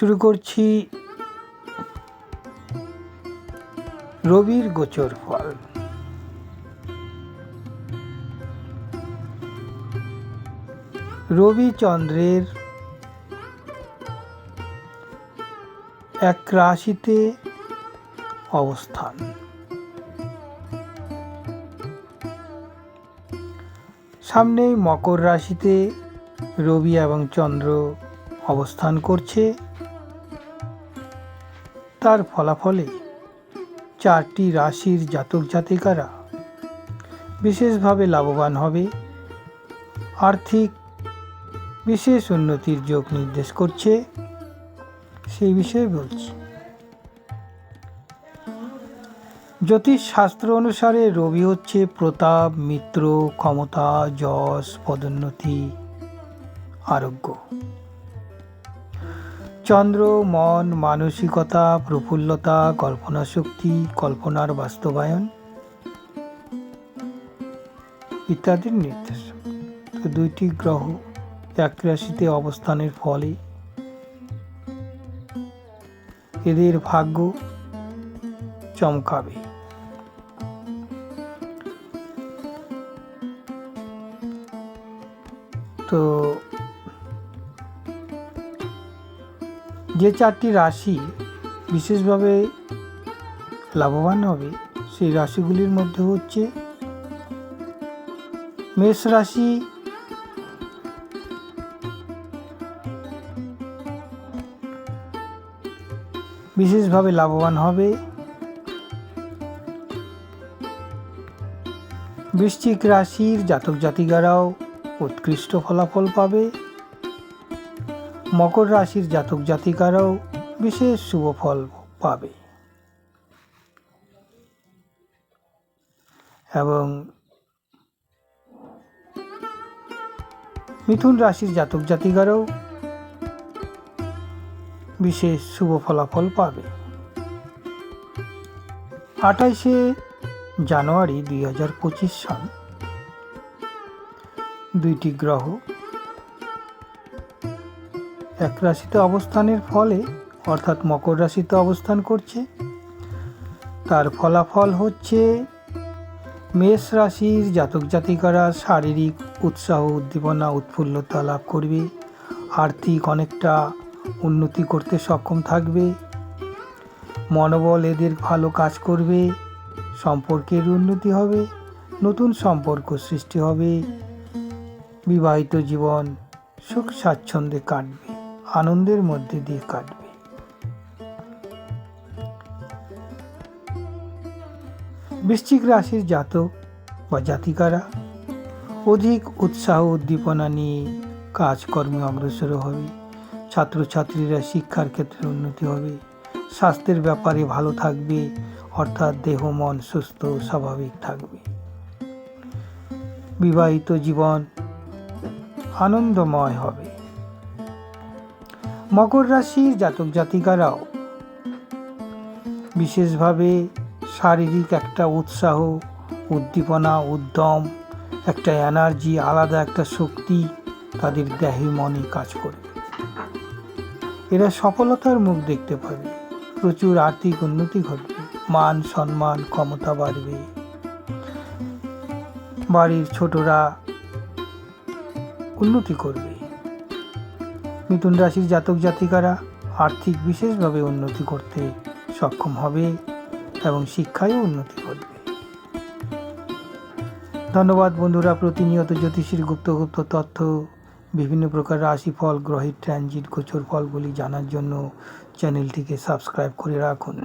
শুরু করছি রবির গোচর ফল। রবি চন্দ্রের এক রাশিতে অবস্থান। সামনেই মকর রাশিতে রবি এবং চন্দ্র অবস্থান করছে। তার ফলাফলে চারটি রাশির জাতক জাতিকারা বিশেষভাবে লাভবান হবে। আর্থিক বিশেষ উন্নতির যোগ নির্দেশ করছে। সেই বিষয়ে বলছি। জ্যোতিষ শাস্ত্র অনুসারে রবি হচ্ছে প্রতাপ, মিত্র, ক্ষমতা, যশ, পদোন্নতি, আরোগ্য। চন্দ্র, মন, মানসিকতা, প্রফুল্লতা কল্পনা শক্তি কল্পনার বাস্তবায়ন ইত্যাদির নির্দেশ। তো দুইটি গ্রহ এক রাশিতে অবস্থানের ফলে এদের ভাগ্য চমকাবে। তো যে চারটি রাশি বিশেষভাবে লাভবান হবে, সেই রাশিগুলির মধ্যে হচ্ছে মেষ রাশি, বিশেষভাবে লাভবান হবে, বৃশ্চিক রাশির জাতক জাতিকারাও উৎকৃষ্ট ফলাফল পাবে। মকর রাশির জাতক জাতিকারাও বিশেষ শুভ ফল পাবে। এবং মিথুন রাশির জাতক জাতিকারাও বিশেষ শুভ ফলাফল পাবে। আঠাইশে জানুয়ারি দুই হাজার পঁচিশ সাল, দুইটি গ্রহ এক রাশিতে অবস্থানের ফলে, অর্থাৎ মকর রাশিতে অবস্থান করছে। তার ফলাফল হচ্ছে মেষ রাশির জাতক জাতিকারা শারীরিক উৎসাহ, উদ্দীপনা, উৎফুল্লতা লাভ করবে। আর্থিক অনেকটা উন্নতি করতে সক্ষম থাকবে। মনোবল এদের ভালো কাজ করবে। সম্পর্কের উন্নতি হবে। নতুন সম্পর্ক সৃষ্টি হবে। বিবাহিত জীবন সুখ স্বাচ্ছন্দ্যে কাটবে। আনন্দের মধ্যে দিয়ে কাটবে। বৃশ্চিক রাশির জাতক বা জাতিকারা অধিক উৎসাহ উদ্দীপনা নিয়ে কাজকর্মে অগ্রসর হবে। ছাত্রছাত্রীরা শিক্ষার ক্ষেত্রে উন্নতি হবে। স্বাস্থ্যের ব্যাপারে ভালো থাকবে, অর্থাৎ দেহ, মন সুস্থ স্বাভাবিক থাকবে। বিবাহিত জীবন আনন্দময় হবে। মকর রাশির জাতক জাতিকারাও। বিশেষভাবে শারীরিক একটা উৎসাহ, উদ্দীপনা, উদ্যম, একটা এনার্জি আলাদা একটা শক্তি তাদের দেহে মনে কাজ করবে এরা সফলতার মুখ দেখতে পাবে। প্রচুর আর্থিক উন্নতি ঘটবে। মান সম্মান, ক্ষমতা বাড়বে। বাড়ির ছোটরা উন্নতি করবে। মিথুন রাশির জাতক জাতিকারা আর্থিক বিশেষভাবে উন্নতি করতে সক্ষম হবে এবং শিক্ষায়ও উন্নতি করবে ধন্যবাদ বন্ধুরা, প্রতিনিয়ত জ্যোতিষীর গুপ্ত গুপ্ত তথ্য, বিভিন্ন প্রকার রাশিফল, গ্রহের ট্রানজিট গোচর ফলগুলি জানার জন্য চ্যানেলটিকে সাবস্ক্রাইব করে রাখুন।